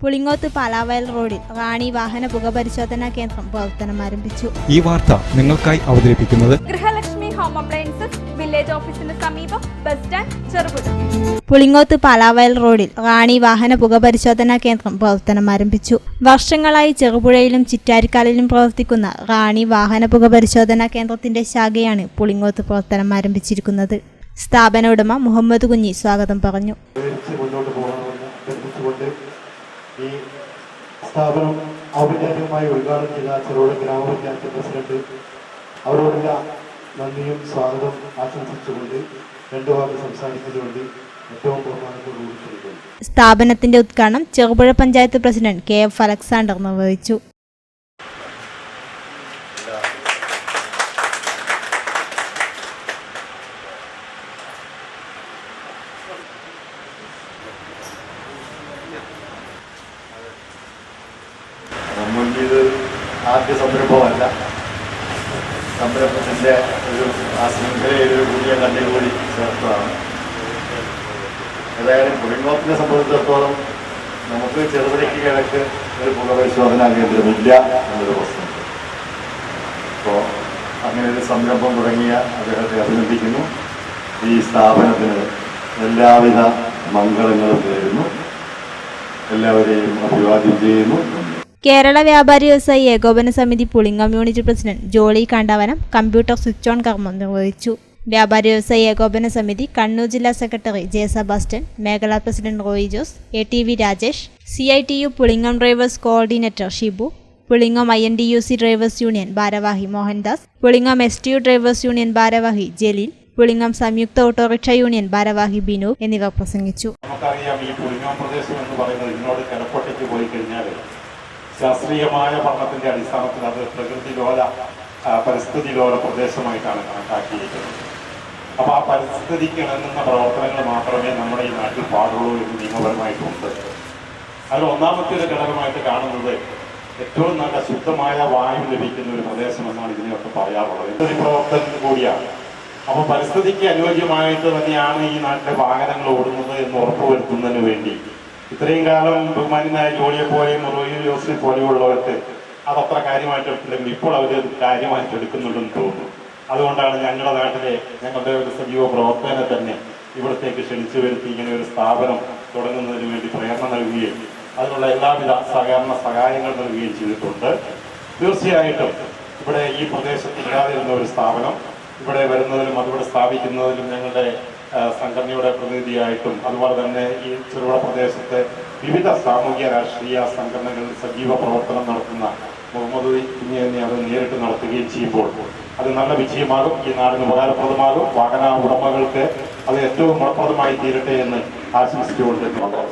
പുളിങ്ങോത്ത് പാലാവയൽ റോഡിൽ റാണി വാഹന പുകപരിശോധനാ കേന്ദ്രം പ്രവർത്തനം ആരംഭിച്ചു ഈ വാർത്ത നിങ്ങൾക്കായി അവതരിപ്പിക്കുന്നത് ഗൃഹലക്ഷ്മി ഹോം അപ്ലയൻസസ് വില്ലേജ് ഓഫീസിന് സമീപം ബസ് സ്റ്റാൻഡ് ചെറുപുഴ. പുളിങ്ങോത്ത് പാലാവയൽ റോഡിൽ റാണി വാഹന പുകപരിശോധനാ കേന്ദ്രം പ്രവർത്തനം ആരംഭിച്ചു വർഷങ്ങളായി ചെറുപുഴയിലും ചിറ്റാരിക്കാലിലും പ്രവർത്തിക്കുന്ന റാണി വാഹന പുകപരിശോധനാ കേന്ദ്രത്തിന്റെ ശാഖയാണ് പുളിങ്ങോത്ത് പ്രവർത്തനം ആരംഭിച്ചിരിക്കുന്നത് സ്ഥാപന ഉടമ മുഹമ്മദ് കുഞ്ഞി സ്വാഗതം പറഞ്ഞു. ഈ സ്ഥാപനം ഔപചാരികമായി ഉദ്ഘാടനം ചെയ്ത ചെറുപുഴ ഗ്രാമപഞ്ചായത്ത് പ്രസിഡന്റ് അവരോടുള്ള നന്ദിയും സ്വാഗതം ആശംസിച്ചുകൊണ്ട് രണ്ടു വാക്ക് സംസാരിക്കുന്നതിന് വേണ്ടി ഏറ്റവും ബഹുമാനത്തോടുകൂടി സ്ഥാപനത്തിന്റെ ഉദ്ഘാടനം Cherupuzha panchayat president K F Alexander നിർവഹിച്ചു. ആദ്യ സംരംഭമല്ല. സംരംഭത്തിന്റെ ഒരു ആ ശൃംഖലയിൽ ഒരു പുതിയ കണ്ണിൽ കൂടി ചേർത്തതാണ്. ഏതായാലും കുടുംബത്തിനെ സംബന്ധിച്ചിടത്തോളം നമുക്ക് ചെറുപടിക്ക് കിഴക്ക് ഒരു പുകപരിശോധനാ കേന്ദ്രമില്ല എന്നൊരു പ്രശ്നം അപ്പോൾ അങ്ങനെ ഒരു സംരംഭം തുടങ്ങിയ അദ്ദേഹത്തെ അഭിനന്ദിക്കുന്നു. ഈ സ്ഥാപനത്തിന് എല്ലാവിധ മംഗളങ്ങളും നേരുന്നു. എല്ലാവരെയും അഭിവാദ്യം ചെയ്യുന്നു. കേരള വ്യാപാരി വ്യവസായി ഏകോപന സമിതി Pulingam unit president Jolly Kandavanam computer switch on കർമ്മം നിർവഹിച്ചു. വ്യാപാരി വ്യവസായി ഏകോപന സമിതി കണ്ണൂർ ജില്ലാ സെക്രട്ടറി ജെ സെബാസ്റ്റ്യൻ മേഖലാ president Roy Jose A T V Rajesh C I T U Pulingam drivers coordinator Shibu Pulingam I N D U C drivers union ഭാരവാഹി Mohandas Pulingam S T U drivers union ഭാരവാഹി ജലീൽ പുളിങ്ങം സംയുക്ത autorickshaw union ഭാരവാഹി ബിനു എന്നിവർ പ്രസംഗിച്ചു. നമുക്കറിയാം ഈ പുളിങ്ങം പ്രദേശം എന്ന് പറയുന്നത് ഇതിനോട് കിടപ്പൊട്ടയ്ക്ക് പോയി കഴിഞ്ഞാൽ ശാസ്ത്രീയമായ പഠനത്തിന്റെ അടിസ്ഥാനത്തിൽ അത് പ്രകൃതി ലോല പരിസ്ഥിതി ലോല പ്രദേശമായിട്ടാണ് കണക്കാക്കിയിരിക്കുന്നത്. അപ്പൊ ആ പരിസ്ഥിതിക്ക് ഇണങ്ങുന്ന പ്രവർത്തനങ്ങൾ മാത്രമേ നമ്മുടെ ഈ നാട്ടിൽ പാടുള്ളൂ എന്ന് നിയമപരമായിട്ടുണ്ട് അതിൽ ഒന്നാമത്തെ ഒരു ഘടകമായിട്ട് കാണുന്നത് ഏറ്റവും നല്ല ശുദ്ധമായ വായു ലഭിക്കുന്ന ഒരു പ്രദേശം എന്നാണ് ഇതിനെയൊക്കെ പറയാറുള്ളത്. ഇതൊരു പ്രവർത്തനം കൂടിയാണ്. അപ്പോൾ പരിസ്ഥിതിക്ക് അനുയോജ്യമായിട്ട് തന്നെയാണ് ഈ നാട്ടിലെ വാഹനങ്ങൾ ഓടുന്നത് എന്ന് ഉറപ്പുവരുത്തുന്നതിന് വേണ്ടി ഇത്രയും കാലം ബഹുമാനായ ജോളിയെ പോലെയും റോയിൽ ജോസിനെ പോലെയുള്ളവർക്ക് അതത്ര കാര്യമായിട്ട് എടുത്തില്ലെങ്കിൽ ഇപ്പോൾ അവർ കാര്യമായിട്ട് എടുക്കുന്നുണ്ടെന്ന് തോന്നുന്നു. അതുകൊണ്ടാണ് ഞങ്ങളുടെ നാട്ടിലെ ഞങ്ങളുടെ ഒരു സജീവ പ്രവർത്തകനെ തന്നെ ഇവിടത്തേക്ക് ക്ഷണിച്ചു വരുത്തി ഇങ്ങനെ ഒരു സ്ഥാപനം തുടങ്ങുന്നതിന് വേണ്ടി പ്രേരണ നൽകുകയും അതിനുള്ള എല്ലാവിധ സഹകരണ സഹായങ്ങൾ നൽകുകയും ചെയ്തിട്ടുണ്ട്. തീർച്ചയായിട്ടും ഇവിടെ ഈ പ്രദേശത്ത് ഇല്ലാതിരുന്ന ഒരു സ്ഥാപനം ഇവിടെ വരുന്നതിലും അതിവിടെ സ്ഥാപിക്കുന്നതിലും ഞങ്ങളുടെ സംഘടനയുടെ പ്രതിനിധിയായിട്ടും അതുപോലെ തന്നെ ഈ ചെറുപുഴ പ്രദേശത്തെ വിവിധ സാമൂഹ്യ രാഷ്ട്രീയ സംഘടനകളിൽ സജീവ പ്രവർത്തനം നടത്തുന്ന മുഹമ്മദ് കുഞ്ഞി തന്നെ അത് നേരിട്ട് നടത്തുകയും ചെയ്യുമ്പോൾ അത് നല്ല വിജയമാകും ഈ നാടിന് ഉപകാരപ്രദമാകും. വാഹന ഉടമകൾക്ക് അത് ഏറ്റവും ഗുണപ്രദമായി തീരട്ടെ എന്ന് ആശംസിച്ചുകൊണ്ട്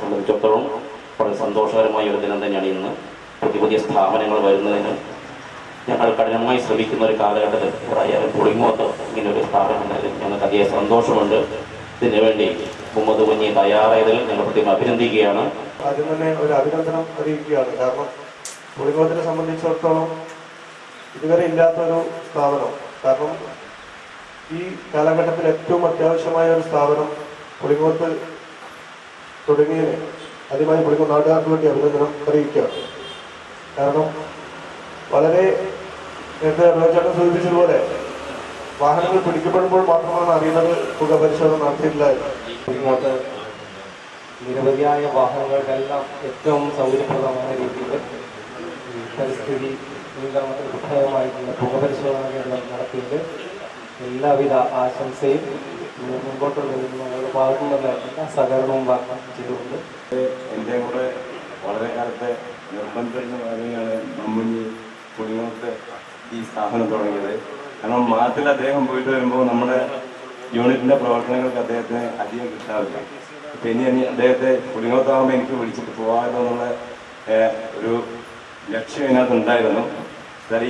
സംബന്ധിച്ചിടത്തോളം വളരെ സന്തോഷകരമായ ഒരു ദിനം തന്നെയാണ് ഇന്ന്. പുതിയ പുതിയ സ്ഥാപനങ്ങൾ വരുന്നതിന് ഞങ്ങൾ കഠിനമായി ശ്രമിക്കുന്ന ഒരു കാലഘട്ടത്തിൽ കുറേയേറെ പുളിങ്ങോത്ത് ഇങ്ങനെ ഒരു സ്ഥാപനം ഉണ്ടതിൽ ഞങ്ങൾക്ക് അധികം സന്തോഷമുണ്ട്. ഇതിനു വേണ്ടി മുഹമ്മദ് കുഞ്ഞി തയ്യാറായതിൽ ഞങ്ങൾ പ്രത്യേകം അഭിനന്ദിക്കുകയാണ്. ആദ്യം തന്നെ ഒരു അഭിനന്ദനം അറിയിക്കുകയാണ്. കാരണം പുളിങ്ങോത്തിനെ സംബന്ധിച്ചിടത്തോളം ഇതുവരെ ഇല്ലാത്തൊരു സ്ഥാപനം. കാരണം ഈ കാലഘട്ടത്തിൽ ഏറ്റവും അത്യാവശ്യമായ ഒരു സ്ഥാപനം പുളിങ്ങോത്ത് തുടങ്ങിയതിന് ആദ്യമായി പുളിങ്ങോത്ത് നാട്ടുകാർക്ക് വേണ്ടി അഭിനന്ദനം അറിയിക്കുകയാണ്. കാരണം വളരെ നേരത്തെ റോജാട്ടം സൂചിപ്പിച്ചതുപോലെ വാഹനങ്ങൾ പിടിക്കപ്പെടുമ്പോൾ മാത്രമാണ് അറിയുന്നത് പുക പരിശോധന നടത്തിയിട്ടില്ല എന്ന്. ഇങ്ങോട്ട് നിരവധിയായ വാഹനങ്ങൾക്കെല്ലാം ഏറ്റവും സൗകര്യപ്രദമായ രീതിയിൽ പരിസ്ഥിതി നിയന്ത്രണത്തിന് വിധേയമായിട്ടുള്ള പുക പരിശോധന കേന്ദ്രം നടത്തിയിട്ട് എല്ലാവിധ ആശംസയും മുമ്പോട്ടുള്ള നിങ്ങളുടെ ഭാഗത്തു നിന്നുള്ള എല്ലാ സഹകരണവും വാഗ്ദാനം ചെയ്തുകൊണ്ട് എന്റെ കൂടെ വളരെ കാലത്തെ നിർബന്ധത്തിന് പറയുകയാണ് മമ്മൂഞ്ഞി പുളിങ്ങോത്ത് ഈ സ്ഥാപനം തുടങ്ങിയത്. കാരണം മാർച്ചിൽ അദ്ദേഹം പോയിട്ട് വരുമ്പോൾ നമ്മുടെ യൂണിറ്റിന്റെ പ്രവർത്തനങ്ങൾക്ക് അദ്ദേഹത്തിന് അധികം കിട്ടാറില്ല. അപ്പം ഇനി ഇനി അദ്ദേഹത്തെ പുളിങ്ങോത്താകുമ്പോൾ എനിക്ക് വിളിച്ചിട്ട് പോകാമല്ലോ എന്നുള്ള ഒരു ലക്ഷ്യം ഇതിനകത്ത് ഉണ്ടായിരുന്നു.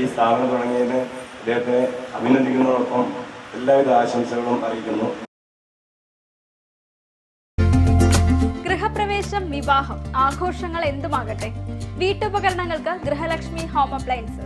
ഈ സ്ഥാപനം തുടങ്ങിയതിന് അദ്ദേഹത്തെ അഭിനന്ദിക്കുന്നതോടൊപ്പം എല്ലാവിധ ആശംസകളും അറിയിക്കുന്നു. ഗൃഹപ്രവേശം വിവാഹം ആഘോഷങ്ങൾ എന്തുമാകട്ടെ? വീട്ടുപകരണങ്ങൾക്ക് ഗൃഹലക്ഷ്മി ഹോം അപ്ലയൻസസ്